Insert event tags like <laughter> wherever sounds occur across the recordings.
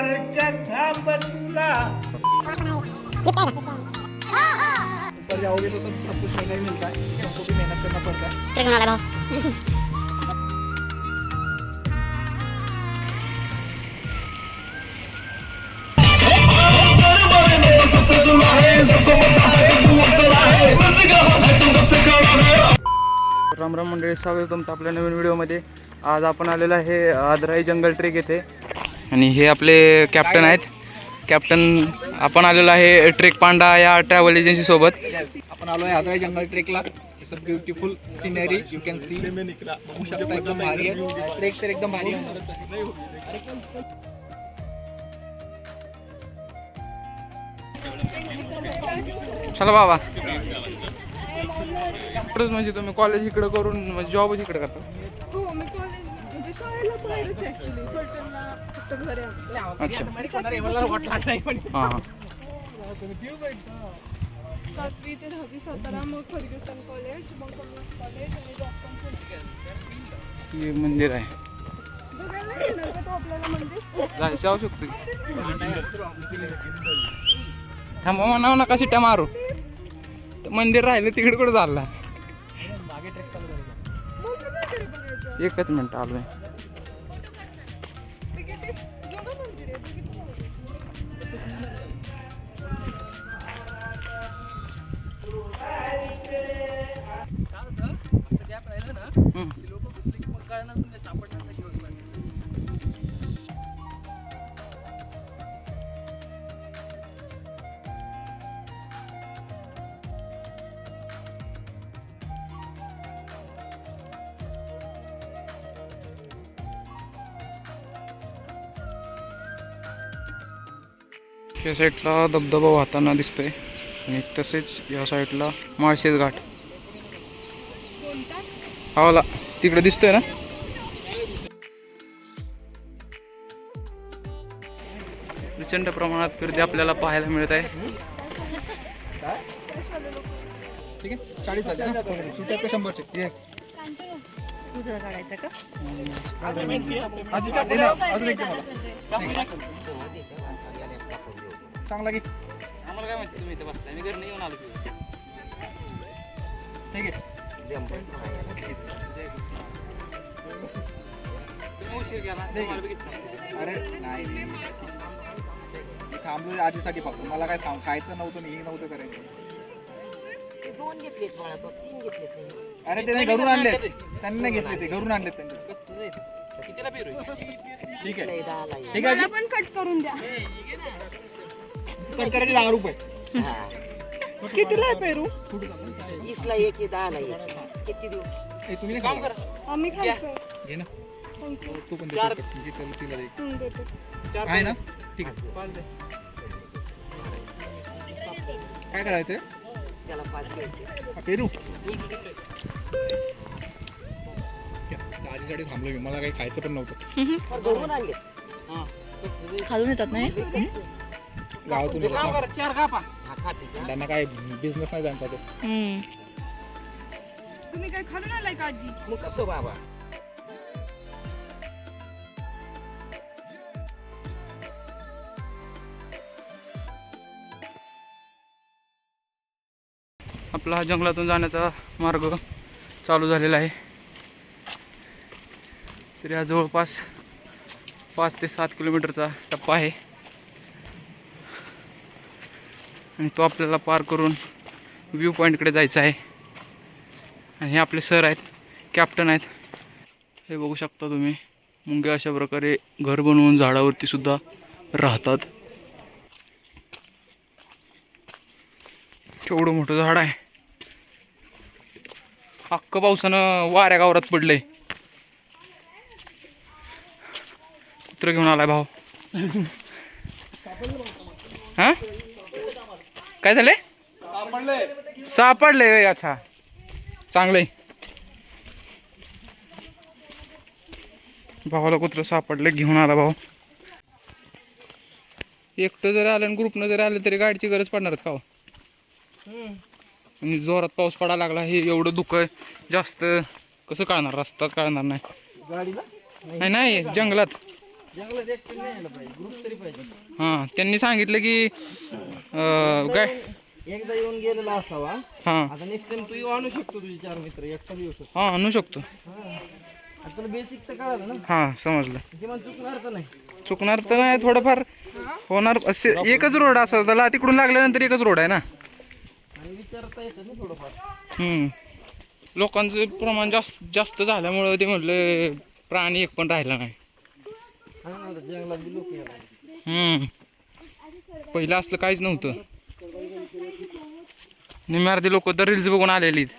सारख्या थांबतला ऊपर जाओगे तो सब सब कुछ महंगा ही मिलता है हमको भी मेहनत करना पड़ता. है ट्रेक मिळाला भाऊ. राम राम मंडळी स्वागत आहे तुमचं आपल्या नवीन व्हिडिओमध्ये. आज आपण आलेलो आहे आदराई जंगल ट्रेक येथे. आणि हे आपले कॅप्टन आहेत. कॅप्टन आपण आलेलो आहे ट्रेक पांडा या ट्रॅव्हल एजन्सी सोबत. आपण आलो आहे आदराई जंगल ट्रेकला it's a beautiful scenery you can see बघू शकता एकदम भारी आहे. ट्रेक तर एकदम भारी आहे. चला बाबा. म्हणजे तुम्ही कॉलेज इकडं करून जॉबच इकडे करता. हो म्हणजे शाळेला बाहेरच ऍक्च्युली फलटणला फक्त घर आहे आपलं. अच्छा. हां हां सातवी ते दहावी सातारा मग फर्ग्युसन कॉलेज मग कॉमर्स कॉलेज आणि जॉब हे मंदिर आहे. बघायला येणार का तो आपल्याला मंदिर? जाय जाऊ शकतो. की. थांबा म्हणावं नका शिट्ट्या मारू. ते मंदिर राहिलं तिकडे कुठं चालला? मग काय तरी बघायचं? एकच मिनिट आलोय. ते किती जुनं मंदिर आहे ते किती मोठं या साईडला धबधबा वाहताना दिसतोय. आणि तसेच या साईडला माळशेज घाट. हवाला तिकडे दिसतोय ना? प्रचंड प्रमाणात गर्दी आपल्याला पाहायला मिळत आहे. ठीक आहे? चाळीस झाले शंभरचे? काढायचं का? चांगला घे आम्हाला काय माहिती तुम्ही इथे बसताय. मी घरी नाही येऊन आलो ठीक आहे. उशीर अरे नाही मी थांबलो आजीसाठी फक्त. मला काय थांब खायचं नव्हतं मी नव्हतं करायचं. अरे ते नाही घरून आणले त्यांनी नाही घेतले ते. घरून आणले त्यांनी? ठीक आहे. ठीक आहे. मला पण कट करून द्या. कट करायचे दहा रुपये. कितीला आहे पेरू? इसला एक आहे दहाला एक. किती देऊ? ए, तुम्ही नाही काम खाणार? करा. आम्ही खायचं घे ना. थँक्यू तू पण चार. दे तिला- तिला- तिला दे. देते. चार आहे ना? पाच ठीक आहे. पाच दे. काय करायचं त्याला पाच घ्यायचे हा, पेरू. घ्या, त्या आजीसाठी थांबलो मी. मला काही खायचं पण नव्हतं. घरून आणले. हां. खालून येतात नाही? गावातून येतात चार कापा हा. त्यांना काय बिझनेस नाही त्यांचा तो. तुम्ही काय खाल्लं आलाय का आजी? मग कसं बाबा? आपला हा जंगलातून जाण्याचा मार्ग चालू झालेला आहे. तरी हा जवळपास पाच ते सात किलोमीटरचा टप्पा आहे. आणि तो आपल्याला पार करून व्ह्यू पॉईंटकडे जायचा आहे. आणि हे आपले सर आहेत कॅप्टन आहेत. हे बघू शकता तुम्ही मुंगे अशा प्रकारे घर बनवून झाडावरती सुद्धा राहतात. केवढं मोठं झाड आहे. अख्ख पावसानं वाऱ्या गावरात पडलंय. कुत्र घेऊन आलाय भाऊ. <laughs> हा? काय झालंय? सापडले अच्छा. चांगलंय. भावाला कुत्र सापडलं घेऊन आला भाऊ. एकटं जरी आलं आणि ग्रुपनं जरी आलं तरी गाडीची गरज पडणारच का हो? आणि जोरात पाऊस पडायला लागला हे एवढं दुःख आहे जास्त कसं कळणार? रस्ताच कळणार नाही. नाही नाही जंगलात. जंगलात एकटं नाही यायला पाहिजे ग्रुप तरी पाहिजे. हां त्यांनी सांगितलं की अं, एकदा येऊन गेलेला असावा. हां. आता नेक्स्ट टाइम तू येऊ आणू शकतो तुझे चार मित्र एकटा बी येऊ शकतो. हां आणू शकतो. आता तुला बेसिक तर कळालं ना? हां समजलं. किमान चुकणार तर नाही. चुकणार तर नाही थोडंफार होणार. असे एकच रोड असा त्याला तिकडून लागल्यानंतर एकच रोड आहे ना? आणि विचारता येतं ना थोडंफार. हम्म. लोकांचं प्रमाण जास्त जास्त झाल्यामुळं ते म्हटलं प्राणी एक पण राहिला नाही. पहिलं असलं काहीच नव्हतं. निम्यार्धी लोक तर रील्स बघून आलेली पण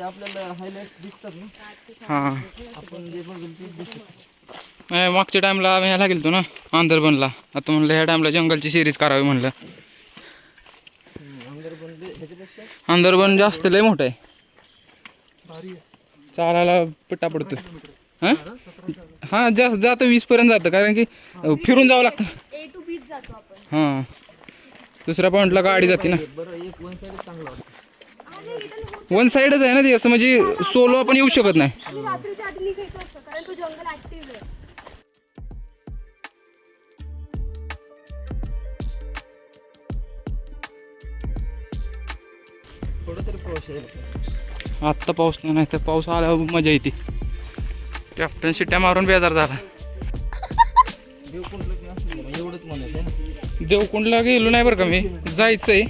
आपल्याला हायलाइट दिसतात ना. हां. आपण जे बघेल ते दिसत नाही, मागच्या टाईमला आम्ही ह्याला गेलतो ना आंदरबनला आता म्हणलं ह्या टाईमला जंगलची सिरीज करावी म्हणलं. ते आंदरबन जास्त लय मोठं आहे. चालायला पिट्टा पडतो. हां? हां जा जातं वीसपर्यंत जातं कारण की फिरून जावं लागतं. हां. दुसऱ्या पॉईंटला गाडी जाते ना. वन साईडच आहे ना ते असं म्हणजे सोलो आपण येऊ शकत नाही. आत्ता पाऊस नाही तर पाऊस आल्यावर मजा येते. कॅप्टन शिट्ट्या मारून बेजार झाला. देवकुंडला गेलो नाही बरं का मी. जायचंय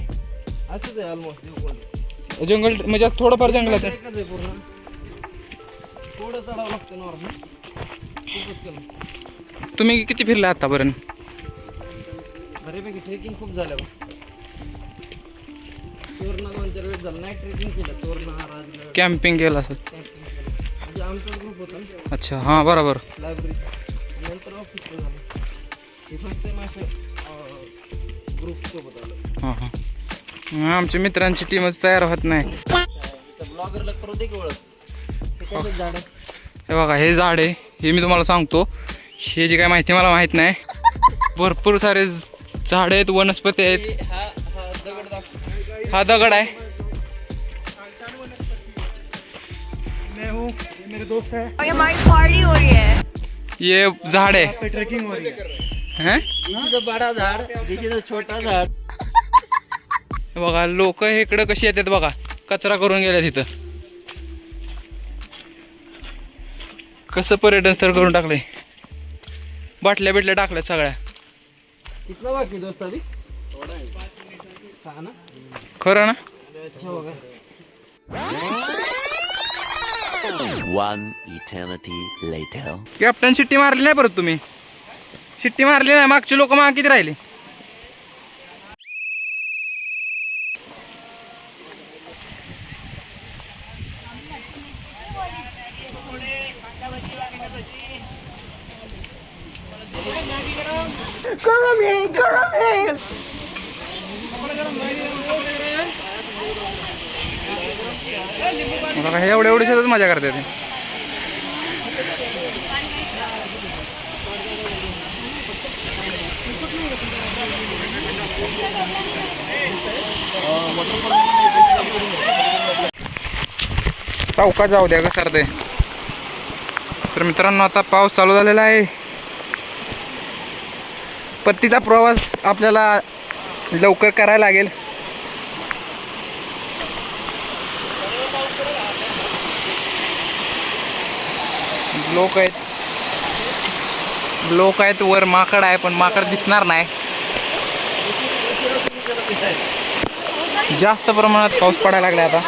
असंच आहे जंगल म्हणजे थोडंफार जंगलात तुम्ही किती फिरले आतापर्यंत? बऱ्यापैकी ट्रेकिंग खूप झालं बा तोरणा दोन चार वेळेस झालं. नाही ट्रेकिंग केलं. तोरणा राजगड कॅम्पिंग केलं असेल. Camping केलं. म्हणजे आमचा ग्रुप होता ना अच्छा हां बरोबर. लायब्ररी नंतर ऑफिसला झालं. हे फर्स्ट टाइम असं ग्रुप सोबत आलं. हां हां. मग आमच्या मित्रांची टीमच तयार होत नाही. ब्लॉगरला करू दे की ओळख. ते कसं झाड? हे बघा हे झाड आहे. हे मी तुम्हाला सांगतो. हे जे काय माहिती मला माहीत नाही. भरपूर सारे झाडं आहेत वनस्पती आहेत. हा हा हा दगड आहे. मैं हूँ ये मेरे दोस्त है। और हमारी पार्टी हो रही है। ये झाड आहे. पे ट्रेकिंग हो रही है। हैं? बडा झाड छोटा झाड। हे बघा लोक इकडं कशी येतात बघा. कचरा करून गेल्या तिथं कसं पर्यटन स्थळ करून टाकलंय? बाटल्या बिटल्या टाकल्यात सगळ्या. कितना बाकी दोस्त अभी हा ना? खरं ना. कॅप्टन शिट्टी मारली नाही परत तुम्ही. शिट्टी मारली नाही मागचे लोक माग किती राहिले? बघा हे एवढे एवढे मजा करते ते. चौकात जाऊ द्या कसं ते तर मित्रांनो आता पाऊस चालू झालेला आहे. पत्तीचा प्रवास आपल्याला लवकर करायला लागेल. लोक आहेत. लोक आहेत वर माकड आहे पण माकड दिसणार नाही. जास्त प्रमाणात पाऊस पडायला लागला आता.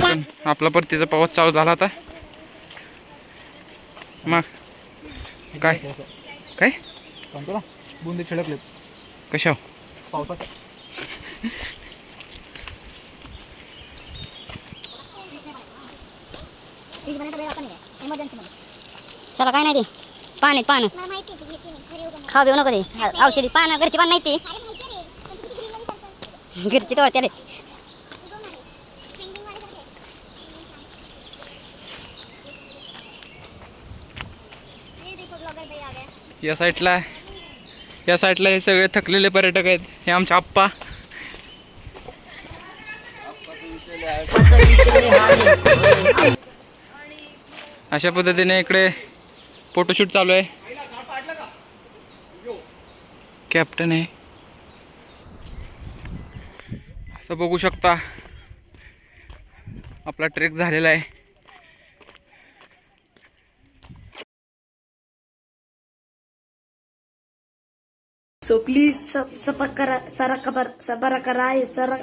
पण आपला परतीचा पाऊस चालू झाला आता. मग. काय? काय? सांगतो ना बुंदे छिडकलेत. कशा पावसात. चला काय नाही ते. पाणी पानं. खाऊ देऊ नको ते. औषधी पानं घरची पान नाही ती. घरची तोड त्याला या साईडला या साईडला हे सगळे थकलेले पर्यटक आहेत. हे आमचे आप्पा. अशा पद्धतीने इकडे फोटोशूट चालू आहे. कॅप्टन आहे. असं बघू शकता. आपला ट्रेक झालेला आहे. सो प्लीज सपर करा सारा कबर सबरा कराए सारा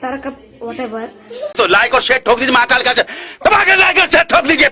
सारा कप वॉट एवर तो लाइक और शेयर ठोक दीजिए महाकाल का लाइक और शेयर ठोक दीजिए